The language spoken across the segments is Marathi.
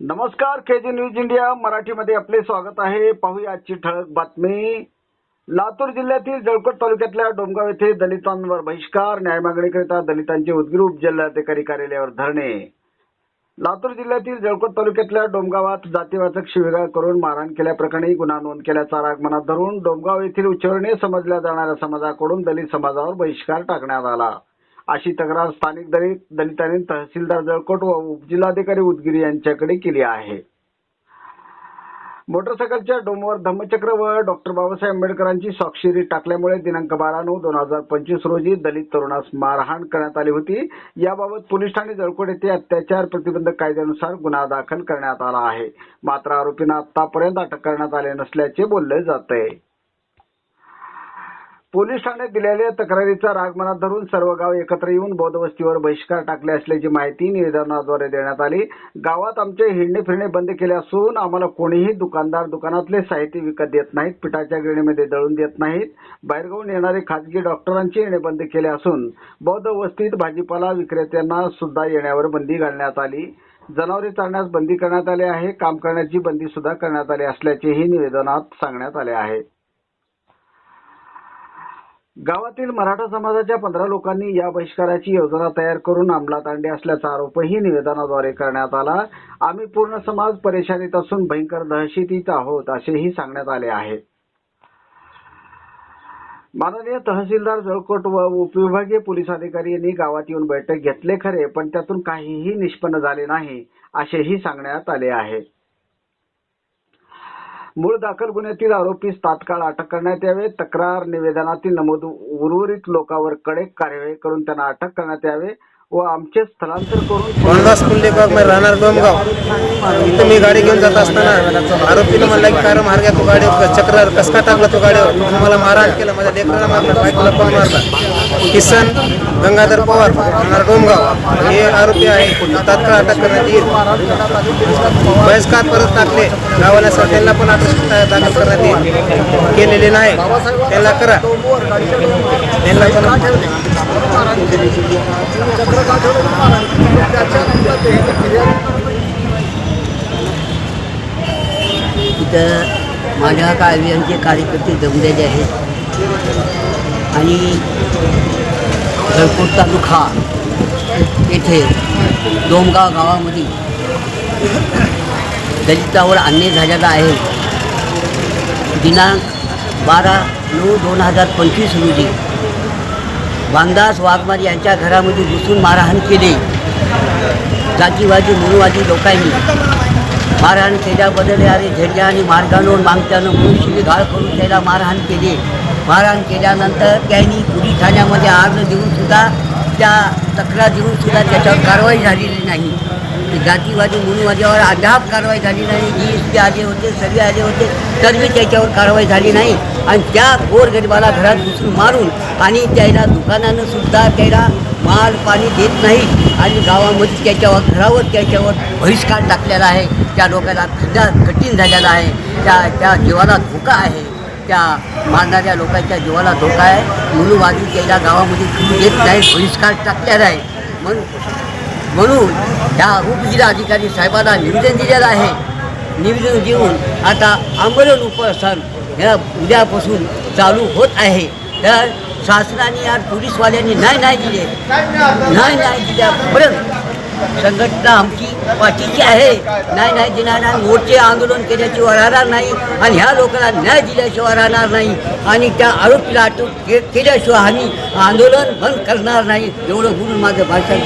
नमस्कार के जी न्यूज इंडिया मराठीमध्ये आपले स्वागत आहे. पाहूया आजची ठळक बातमी. लातूर जिल्ह्यातील जळकोट तालुक्यातल्या डोमगाव येथे दलितांवर बहिष्कार न्याय मागणीकरिता दलितांचे उदगीर उपजिल्हाधिकारी कार्यालयावर धरणे. लातूर जिल्ह्यातील जळकोट तालुक्यातल्या डोमगावात जातीवाचक शिवेगाळ करून मारहाण केल्याप्रकरणी गुन्हा नोंद केल्याचा राग मनात धरून डोमगाव येथील उच्चवर्णीय समजल्या जाणाऱ्या समाजाकडून दलित समाजावर बहिष्कार टाकण्यात आला. अशी तक्रार स्थानिक दलित दलितांनी तहसीलदार जळकोट व उपजिल्हाधिकारी उदगीर यांच्याकडे केली आहे. मोटरसायकलच्या डोमवर धम्मचक्र व डॉक्टर बाबासाहेब आंबेडकरांची स्वाक्षरी टाकल्यामुळे दिनांक बारा नऊ दोन हजार पंचवीस रोजी दलित तरुणास मारहाण करण्यात आली होती. याबाबत पोलीस ठाणे जळकोट येथे अत्याचार प्रतिबंधक कायद्यानुसार गुन्हा दाखल करण्यात आला आहे. मात्र आरोपींना आतापर्यंत अटक करण्यात आले नसल्याचे बोलले जात आहे पोलीस ठाण्यात दिलेल्या तक्रारीचा राग मनात धरून सर्व गाव एकत्र येऊन बौद्ध वस्तीवर बहिष्कार टाकले असल्याची माहिती निवेदनाद्वारे देण्यात आली. गावात आमचे हिंडणे फिरणे बंद केले असून आम्हाला कोणीही दुकानदार दुकानातले साहित्य विकत देत नाहीत पिठाच्या गिरणीमध्ये दळून देत नाहीत. बाहेरगावून येणारे खाजगी डॉक्टरांचे येणे बंद केले असून बौद्ध वस्तीत भाजीपाला विक्रेत्यांना सुद्धा येण्यावर बंदी घालण्यात आली. जनावरे चालण्यास बंदी करण्यात आली आहे काम करण्याची बंदी सुद्धा करण्यात आली असल्याचेही निवेदनात सांगण्यात आले आहे. गावातील मराठा समाजाच्या पंधरा लोकांनी या बहिष्काराची योजना तयार करून अंमलात आणली असल्याचा आरोपही निवेदनाद्वारे करण्यात आला. आम्ही पूर्ण समाज परेशानीत असून भयंकर दहशतीत आहोत असेही सांगण्यात आले आहे. माननीय तहसीलदार जळकोट व उपविभागीय पोलीस अधिकारी यांनी गावात येऊन बैठक घेतले खरे पण त्यातून काहीही निष्पन्न झाले नाही असेही सांगण्यात आले आहे. मूळ दाखल गुन्ह्यातील आरोपीस तात्काळ अटक करण्यात यावे. तक्रार निवेदनातील नमूद उर्वरित लोकांवर कडक कार्यवाही करून त्यांना अटक करण्यात यावे व आमचे स्थलांतर करून माणदास कुंडे बाग मी राहणार डोमगाव. इथं मी गाडी घेऊन जात असताना आरोपीनं म्हणला की काय मार्ग तू गाडी चक्र कसका टाकला तू गाडीवर. मला मारहाण केला माझ्या लेकराला मारला बायकोला पण मारला. किसन गंगाधर पवार राहणार डोमगाव हे आरोपी आहे तात्काळ अटक करण्यात येईल. बहिष्कार परत टाकले. गावाला सर त्यांना पण अटक दाखल करण्यात येईल. केलेले नाही. त्यांना करा. त्यांना पण माझ्या काव्यांचे कार्यकर्ते जमलेले आहेत. आणि जळकोट तालुका येथे डोमगाव गावामध्ये दलितावर अन्याय झालेला आहे. दिनांक बारा नऊ दोन हजार पंचवीस रोजी वांदास वाघमारी यांच्या घरामध्ये घुसून मारहाण केले. जातीवादी मनुवादी लोकांनी मारहाण केल्याबद्दल अरे झेंड्या आणि मार्गांवर मागत्यानं मनुष्य घाळ करून त्याला मारहाण केली. मारहाण केल्यानंतर त्यांनी पोलीस ठाण्यामध्ये अर्ज देऊन सुद्धा त्या तक्रार देऊन सुद्धा त्याच्यावर कारवाई झालेली नाही. जातीवादी जातीवादी माझ्यावर अद्याप कारवाई झाली नाही. जी एस पी आले होते सगळे आले होते तरीही त्याच्यावर कारवाई झाली नाही. आणि त्या गोरगरिबाला घरात घुसून मारून आणि त्याला दुकानानं सुद्धा त्याला माल पाणी देत नाही आणि गावामध्ये त्याच्यावर घरावर त्याच्यावर बहिष्कार टाकलेला आहे. त्या लोकांना खड्डा कठीण झालेला आहे. त्या त्या जीवाला धोका आहे. त्या मारणाऱ्या लोकांच्या जीवाला धोका आहे. मुलूवादी त्याच्या गावामध्ये फिरू देत नाही बहिष्कार टाकलेला आहे. म्हणून म्हणून त्या उपजिल्हाधिकारी साहेबांना निवेदन दिलेलं आहे. निवेदन देऊन आता आंदोलन उपसन ह्या उद्यापासून चालू होत आहे. तर शासनाने या पोलीसवाल्यांनी नाही नाही दिले. नाही नाही दिल्यापर्यंत संघटना आमची पाठीची आहे. नाही नाही देणार नाही मोर्चे आंदोलन केल्याशिवाय राहणार नाही आणि ह्या लोकांना न्याय दिल्याशिवाय राहणार नाही आणि त्या आरोपीला अटक केल्याशिवाय आम्ही आंदोलन बंद करणार नाही. एवढं म्हणून माझं भाषण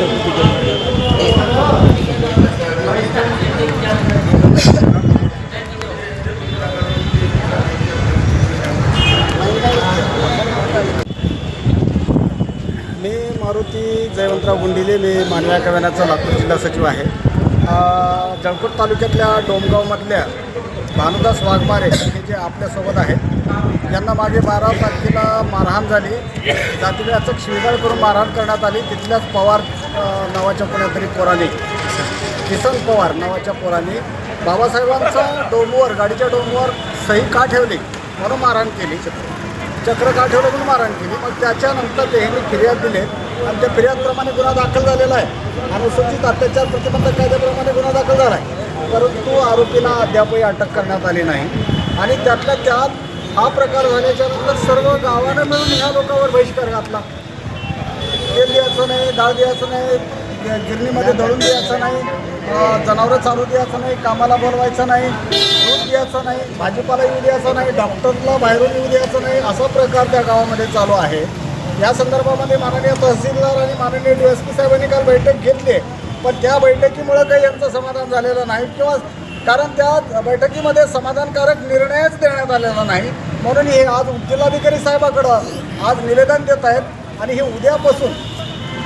मी मारुती जयवंतराव गुंडिले मी मानव्या कव्यानाचा लातूर जिल्हा सचिव आहे. जळकोट तालुक्यातल्या डोमगावमधल्या भानुदास वाघमारे हे जे आपल्यासोबत आहेत यांना मागे बारा तारखेला मारहाण झाली. जातीव्याचक शिवीगाळ करून मारहाण करण्यात आली. तिथल्याच पवार नावाच्या कोणातरी पोराने किसन पवार नावाच्या पोराने बाबासाहेबांचा डोमवर गाडीच्या डोमवर सही का ठेवली म्हणून मारहाण केली. चक्र चक्र ठेवलं म्हणून मारहाण केली. मग त्याच्यानंतर ते ह्यांनी फिर्याद दिले. आणि त्या फिर्यादप्रमाणे गुन्हा दाखल झालेला आहे. अनुसूचित अत्याचार प्रतिबंधक कायद्याप्रमाणे गुन्हा दाखल झाला आहे. परंतु आरोपीला अद्यापही अटक करण्यात आली नाही. आणि त्यातल्या त्यात हा प्रकार झाल्याच्यानंतर सर्व गावानं मिळून ह्या लोकांवर बहिष्कार घातला. तेल द्यायचं नाही डाळ द्यायचं नाही गिरणीमध्ये दळून द्यायचं नाही जनावरं चालू द्यायचं नाही कामाला बोलवायचं नाही. दूध नाही भाजीपाला येऊ द्यायचं नाही डॉक्टरला बाहेरून येऊ द्यायचं नाही असा प्रकार त्या गावामध्ये चालू आहे. या संदर्भामध्ये माननीय तहसीलदार आणि माननीय डी एस पी साहेबांनी काल बैठक घेतली. पण त्या बैठकीमुळं काही यांचं समाधान झालेलं नाही किंवा कारण त्या बैठकीमध्ये समाधानकारक निर्णयच देण्यात आलेला नाही. म्हणून हे आज जिल्हाधिकारी साहेबाकडं आज निवेदन देत आहेत आणि हे उद्यापासून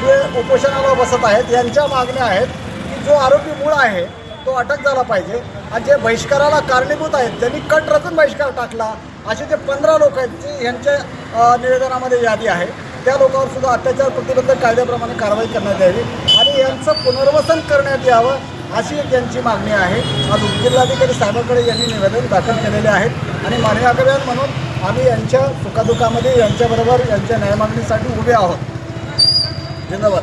जे उपोषणाला बसत आहेत यांच्या मागण्या आहेत की जो आरोपी मूळ आहे तो अटक झाला पाहिजे. आणि जे बहिष्काराला कारणीभूत आहेत ज्यांनी कट रचून बहिष्कार टाकला. असे जे पंधरा लोक आहेत जे यांच्या निवेदनामध्ये यादी आहे त्या लोकांवर सुद्धा अत्याचार प्रतिबंधक कायद्याप्रमाणे कारवाई करण्यात यावी. आणि यांचं पुनर्वसन करण्यात यावं अशी एक मागणी आहे. आज उपजिल्हाधिकारी साहेबांकडे यांनी निवेदन दाखल केलेले आहेत. आणि मानवी अभियान म्हणून आम्ही यांच्या सुखादुखामध्ये यांच्याबरोबर यांच्या न्यायमागणीसाठी उभे आहोत. धन्यवाद.